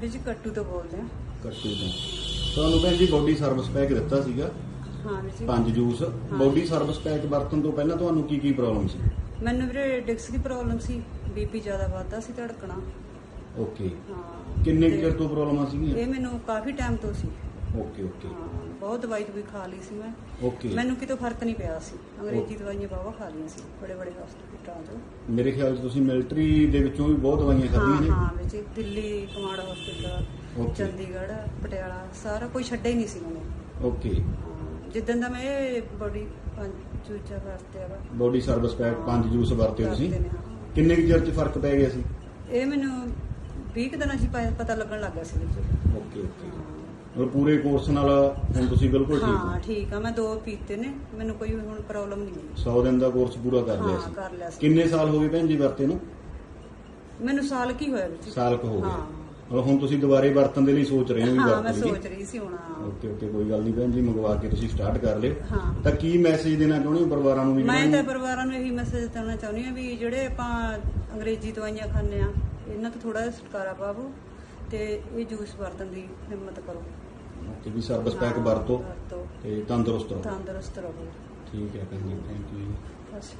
ਵੀ ਜੀ ਕੱਟੂ ਤੋਂ ਬੋਲਦੇ ਆ। ਕੱਟੂ ਤੋਂ। ਤੁਹਾਨੂੰ ਭੈਣ ਜੀ ਬੋਡੀ ਸਰਵਿਸ ਪੈਕ ਦਿੱਤਾ ਸੀਗਾ। ਹਾਂ ਵੀਰ ਜੀ। ਪੰਜ ਜੂਸ। ਬੋਡੀ ਸਰਵਿਸ ਪੈਕ ਵਰਤਣ ਤੋਂ ਪਹਿਲਾਂ ਤੁਹਾਨੂੰ ਕੀ ਕੀ ਪ੍ਰੋਬਲਮ ਸੀ? ਮੈਨੂੰ ਵੀਰੇ ਡਿਕਸ ਦੀ ਪ੍ਰੋਬਲਮ ਸੀ। ਬੀਪੀ ਜ਼ਿਆਦਾ ਵੱਧਦਾ ਸੀ ਧੜਕਣਾ। ਓਕੇ ਹਾਂ। ਕਿੰਨੇ ਕੁ ਤੇ ਚਿਰ ਤੋਂ ਪ੍ਰੋਬਲਮਾਂ ਸੀਗੀਆਂ? ਇਹ ਮੈਨੂੰ ਕਾਫੀ ਟਾਈਮ ਤੋਂ ਸੀ। ਓਕੇ ਓਕੇ ਹਾਂ ਬਹੁਤ ਦਵਾਈ ਵੀ ਖਾ ਲਈ ਸੀ ਮੈਂ। ਓਕੇ ਮੈਨੂੰ ਕਿਤੋਂ ਫ਼ਰਕ ਨਹੀਂ ਪਿਆ ਸੀ। ਅੰਗਰੇਜ਼ੀ ਦਵਾਈਆਂ ਬਾਵਾ ਖਾ ਲਈਆਂ ਸੀ ਬੜੇ ਬੜੇ ਹਸਪਤਾਲਾਂ ਤੋਂ ਮੇਰੇ ਖਿਆਲ 'ਚ ਤੁਸੀਂ ਮਿਲਟਰੀ ਦੇ ਵਿੱਚੋਂ ਵੀ ਬਹੁਤ ਦਵਾਈਆਂ ਹਾਂ ਖਾਧੀਆਂ ਨੇ। ਹਾਂ ਵਿੱਚ Delhi command hospital Okay. Chandigarh Patiala ਸਾਰਾ ਕੋਈ ਛੱਡਿਆ ਹੀ ਨਹੀਂ ਸੀ ਮੈਨੂੰ। ਓਕੇ ਹਾਂ, ਜਿੱਦਣ ਦਾ ਮੈਂ ਇਹ ਬੜੀ ਪੰਜ ਚੂਚਾ ਵਰਤਿਆ ਵਾ। ਬੋਡੀ ਸਰਵਿਸ ਪੈਕ ਪੰਜ ਜੂਸ ਵਰਤੇ ਤੁਸੀਂ? ਵਰਤੇ ਨੇ, ਹਾਂ। ਕਿੰਨੇ ਕੁ ਚਿਰ 'ਚ ਫ਼ਰਕ ਪੈ ਗਿਆ ਸੀ? ਇਹ ਮੈਨੂੰ 20 ਕੁ ਦਿਨਾਂ 'ਚ ਹੀ ਪ- ਪਤਾ ਲੱਗਣ ਲੱਗ ਸੀ ਵਿੱਚ। ਓਕੇ ਓਕੇ ਔਰ ਪੂਰੇ ਕੋਰਸ ਨਾਲ ਹੁਣ ਤੁਸੀਂ ਬਿਲਕੁਲ ਠੀਕ ਹਾਂ। ਹੋ ਠੀਕ ਆ ਮੈਂ ਦੋ ਪੀਤੇ ਨੇ ਮੈਨੂੰ ਕੋਈ ਹੁਣ ਪ੍ਰੋਬਲਮ ਨਹੀਂ ਹੈ। 100 ਦਿਨ ਦਾ ਕੋਰਸ ਪੂਰਾ ਕਰ ਲਿਆ ਹਾਂ ਸੀ। ਕਰ ਲਿਆ ਸੀ। ਕਿੰਨੇ ਸਾਲ ਹੋ ਗਏ ਭੈਣ ਜੀ ਵਰਤੇ ਨੂੰ? ਮੈਨੂੰ ਸਾਲ ਕੀ ਹੋਇਆ ਵਿੱਚ? ਸਾਲ ਕੁ ਹੋ ਹਾਂ। ਗਿਆ ਔਰ ਹੁਣ ਤੁਸੀਂ ਦੁਬਾਰੇ ਵਰਤਣ ਦੇ ਲਈ ਸੋਚ ਰਹੇ ਹੋ ਵੀ ਹਾਂ ਮੈਂ ਵਰਤ ਸੋਚ ਲਈਏ ਰਹੀ ਸੀ ਹੁਣ ਹਾਂ। ਓਕੇ ਓਕੇ ਕੋਈ ਗੱਲ ਨਹੀਂ ਭੈਣ ਜੀ ਮੰਗਵਾ ਕੇ ਤੁਸੀਂ ਸਟਾਰਟ ਕਰ ਲਿਓ। ਹਾਂ। ਤਾਂ ਕੀ ਮੈਸੇਜ ਦੇਣਾ ਚਾਹੁੰਦੇ ਹੋ ਪਰਿਵਾਰਾਂ ਨੂੰ ਵੀ ਮੈਂ ਤਾਂ ਪਰਿਵਾਰਾਂ ਨੂੰ ਇਹੀ ਮੈਸੇਜ ਦੇਣਾ ਚਾਹੁੰਦੀ ਹਾਂ ਵੀ ਜਿਹੜੇ ਆਪਾਂ ਅੰਗਰੇਜ਼ੀ ਦਵਾਈਆਂ ਖਾਂਦੇ ਆ ਇਹਨਾਂ ਤੋਂ ਥੋੜਾ ਛੁਟਕਾਰਾ ਪਾਵੋ। ਤੇ ਇਹ ਜੂਸ ਵਰਤਣ ਦੀ ਹਿੰਮਤ ਕਰੋ। ਓਕੇ ਵੀ ਸਰਵਿਸ ਪੈਕ ਵਰਤੋ ਤੇ ਤੰਦਰੁਸਤ ਰਹੋ। ਤੰਦਰੁਸਤ ਰਹੋ। ਠੀਕ ਹੈ ਜੀ ਥੈਂਕ ਯੂ ਬਸ